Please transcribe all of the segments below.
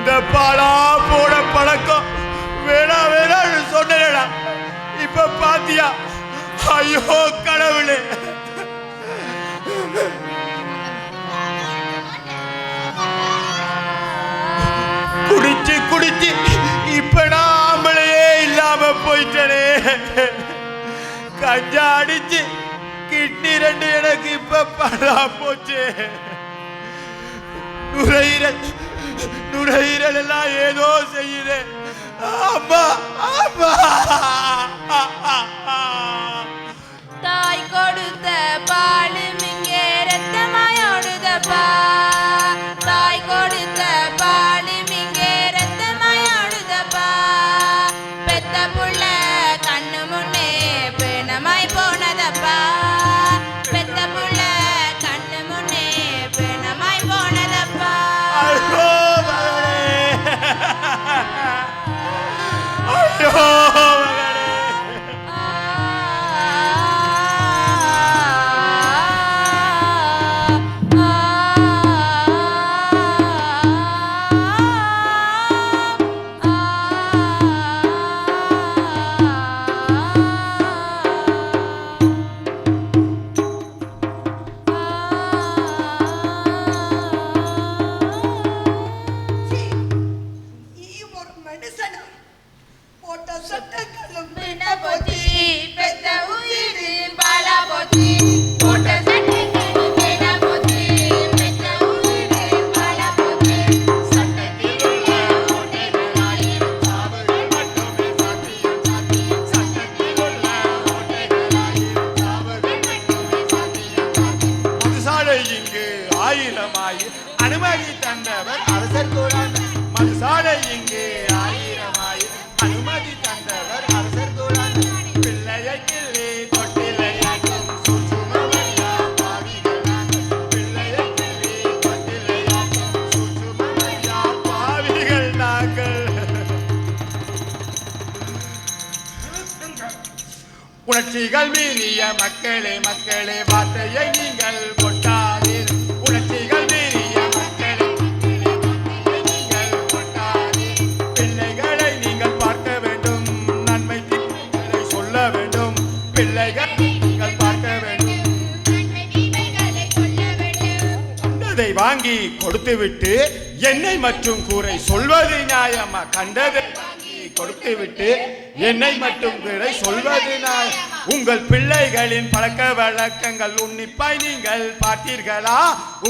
இந்த பாலா போட பழக்கம். வேணா வேணான்னு சொன்னேடா இப்ப பாத்தியா? ஐயோ கடவுளே. குடிச்சு குடிச்சு இப்ப நான் ஆம்பளையே இல்லாம போயிட்டனே. கஞ்சா அடிச்சு கிட்னி ரெண்டு எனக்கு இப்ப பழா போச்சு. நுரையீரல் நுரையீரல் எல்லாம் ஏதோ செய்யுது. அம்மா அம்மா தாய் கொடுத்த பாலும் இங்கே ரத்தமாயோடுதப்பா தாய் கொடுத்த பாலும் இங்கே ரத்தமாயோடுதப்பா பெத்த புள்ள கண்ணு முன்னே பிணமாய் ஐயோ மதுசாலை இங்கு ஆயிரமாயி அனுமதி தந்தவர் அரசர் கூடான் மதுசாலை இங்கு ஆயிரமாயி அனுமதி தந்தவர் அரசர் பிள்ளையை கிள்ளி உணர்ச்சிகள் மீறிய மக்களே மக்களே வார்த்தையை நீங்கள் கொட்டாதீர் வாங்கி கொடுத்துவிட்டு எண்ணெய் மற்றும் கூரை சொல்வது நியாயமா? கண்டதை வாங்கி கொடுத்துவிட்டு எண்ணெய் மற்றும் கூரை சொல்வது உங்கள் பிள்ளைகளின் பழக்க வழக்கங்கள் உன்னிப்பாய் நீங்கள் பார்த்தீர்களா?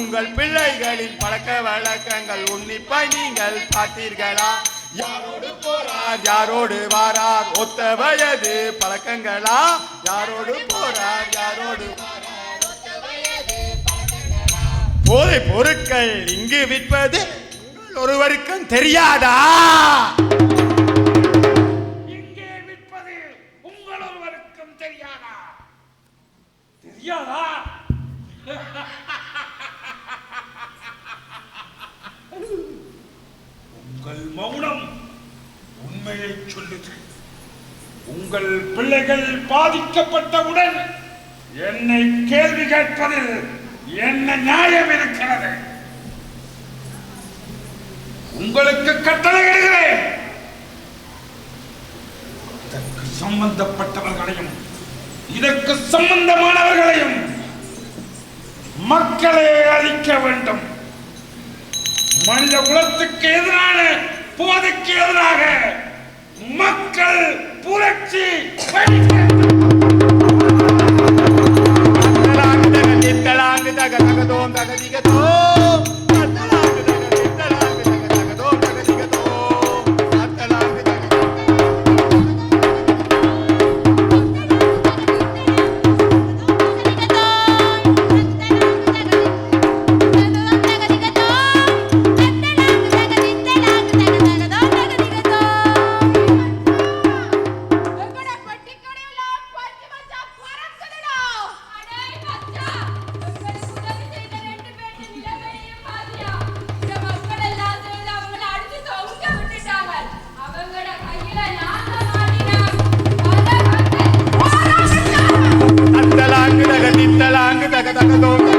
உங்கள் பிள்ளைகளின் பழக்க வழக்கங்கள் உன்னிப்பாய் நீங்கள் பார்த்தீர்களா? யாரோடு போறார் யாரோடு வாரார்? ஒத்த வயது பழக்கங்களா? யாரோடு போறார் யாரோடு வாரார்? போதை பொருட்கள் இங்கு விற்பது உங்கள் ஒருவருக்கும் தெரியாதா? இங்கே விற்பது உங்கள் ஒருவருக்கும் தெரியாதா? தெரியாதா? உங்கள் மௌனம் உண்மையை சொல்லுது. உங்கள் பிள்ளைகள் பாதிக்கப்பட்டவுடன் என்னை கேள்வி கேட்பதில் என்ன நியாயம் இருக்கிறது? உங்களுக்கு கட்டளையிடுகிறேன் இதற்கு சம்பந்தப்பட்டவர்களையும் இதற்கு சம்பந்தமானவர்களையும் மக்களை அழிக்க வேண்டும். மனித குலத்துக்கு எதிரான போதைக்கு எதிராக மக்கள் புரட்சி I don't know.